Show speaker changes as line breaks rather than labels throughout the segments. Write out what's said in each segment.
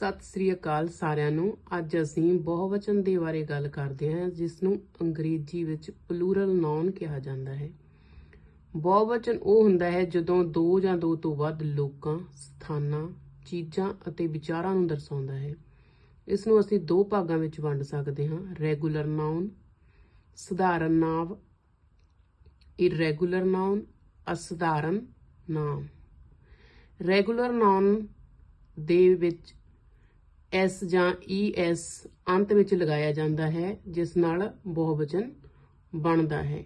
ਸਤਿ ਸ੍ਰੀ ਅਕਾਲ ਸਾਰਿਆਂ ਨੂੰ। ਅੱਜ ਅਸੀਂ ਬਹੁਵਚਨ ਦੇ ਬਾਰੇ ਗੱਲ ਕਰਦੇ ਹਾਂ ਜਿਸ ਨੂੰ ਅੰਗਰੇਜ਼ੀ ਵਿੱਚ ਪਲੂਰਲ ਨਾਉਨ ਕਿਹਾ ਜਾਂਦਾ ਹੈ। ਬਹੁਵਚਨ ਉਹ ਹੁੰਦਾ ਹੈ ਜਦੋਂ ਦੋ ਜਾਂ ਦੋ ਤੋਂ ਵੱਧ ਲੋਕਾਂ, ਸਥਾਨਾਂ, ਚੀਜ਼ਾਂ ਅਤੇ ਵਿਚਾਰਾਂ ਨੂੰ ਦਰਸਾਉਂਦਾ ਹੈ। ਇਸ ਨੂੰ ਅਸੀਂ ਦੋ ਭਾਗਾਂ ਵਿੱਚ ਵੰਡ ਸਕਦੇ ਹਾਂ ਰੈਗੂਲਰ ਨਾਉਨ ਸਧਾਰਨ ਨਾਂਵ ਇਰੈਗੂਲਰ ਨਾਉਨ ਅਸਧਾਰਨ ਨਾਮ। ਰੈਗੂਲਰ ਨਾਉਨ ਦੇ ਵਿੱਚ ਐਸ ਜਾਂ ਈਐਸ ਅੰਤ ਵਿੱਚ ਲਗਾਇਆ ਜਾਂਦਾ ਹੈ, ਜਿਸ ਨਾਲ ਬਹੁਵਚਨ ਬਣਦਾ ਹੈ।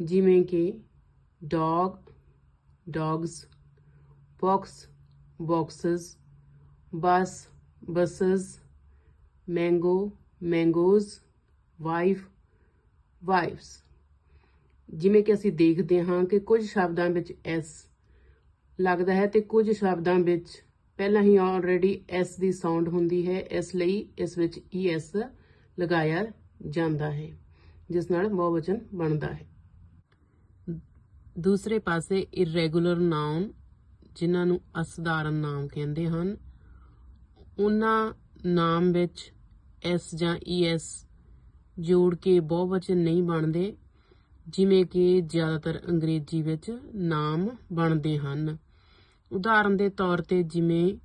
ਜਿਵੇਂ ਕਿ dog, dogs box boxes bus, buses, mango, mangoes, wife, wifes. ਜਿਵੇਂ ਕਿ ਅਸੀਂ ਦੇਖਦੇ ਹਾਂ ਕਿ ਕੁਝ ਸ਼ਬਦਾਂ ਵਿੱਚ ਐਸ ਲੱਗਦਾ ਹੈ ਤੇ ਕੁਝ ਸ਼ਬਦਾਂ ਵਿੱਚ ਪਹਿਲਾਂ ਹੀ ਆਲਰੇਡੀ ਐਸ ਦੀ ਸਾਊਂਡ ਹੁੰਦੀ ਹੈ, ਇਸ ਲਈ ਇਸ ਵਿੱਚ ਈਐਸ ਲਗਾਇਆ ਜਾਂਦਾ ਹੈ, ਜਿਸ ਨਾਲ ਬਹੁਵਚਨ ਬਣਦਾ ਹੈ। ਦੂਸਰੇ ਪਾਸੇ ਇਰੈਗੂਲਰ ਨਾਉਨ ਜਿਨ੍ਹਾਂ ਨੂੰ ਅਸਧਾਰਨ ਨਾਮ ਕਹਿੰਦੇ ਹਨ, ਉਹਨਾਂ ਨਾਮ ਵਿੱਚ ਐਸ ਜਾਂ ਈਐਸ ਜੋੜ ਕੇ ਬਹੁਵਚਨ ਨਹੀਂ ਬਣਦੇ, ਜਿਵੇਂ ਕਿ ਜ਼ਿਆਦਾਤਰ ਅੰਗਰੇਜ਼ੀ ਵਿੱਚ ਨਾਮ ਬਣਦੇ ਹਨ। ਉਦਾਹਰਨ ਦੇ ਤੌਰ ਤੇ ਜਿਵੇਂ,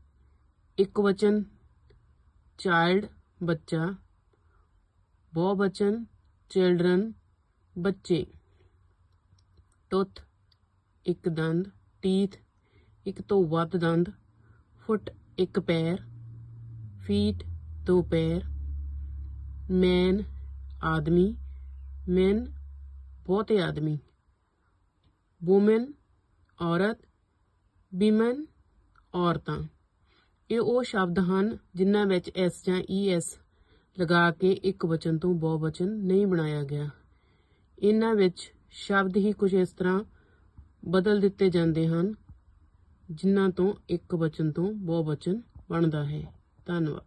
ਇੱਕ ਵਚਨ ਚਾਈਲਡ ਬੱਚਾ ਬਹੁਵਚਨ ਚਿਲਡਰਨ ਬੱਚੇ, ਟੁੱਥ, ਇੱਕ ਦੰਦ, ਟੀਥ, ਇੱਕ ਤੋਂ ਵੱਧ ਦੰਦ, ਫੁੱਟ, ਇੱਕ ਪੈਰ, ਫੀਟ, ਦੋ ਪੈਰ ਮੈਨ ਆਦਮੀ ਮੈਨ ਬਹੁਤੇ ਆਦਮੀ ਵੂਮਨ ਔਰਤ ਵਿਮਨ ਔਰਤਾਂ। ਇਹ ਉਹ ਸ਼ਬਦ ਹਨ ਜਿਨ੍ਹਾਂ ਵਿੱਚ ਐਸ ਜਾਂ ਈਐਸ ਲਗਾ ਕੇ ਇੱਕ ਵਚਨ ਤੋਂ ਬਹੁਵਚਨ ਨਹੀਂ ਬਣਾਇਆ ਗਿਆ। ਇਹਨਾਂ ਵਿੱਚ ਸ਼ਬਦ ਹੀ ਕੁਝ ਇਸ ਤਰ੍ਹਾਂ ਬਦਲ ਦਿੱਤੇ ਜਾਂਦੇ ਹਨ ਜਿਨ੍ਹਾਂ ਤੋਂ ਇੱਕ ਵਚਨ ਤੋਂ ਬਹੁਵਚਨ ਬਣਦਾ ਹੈ। ਧੰਨਵਾਦ।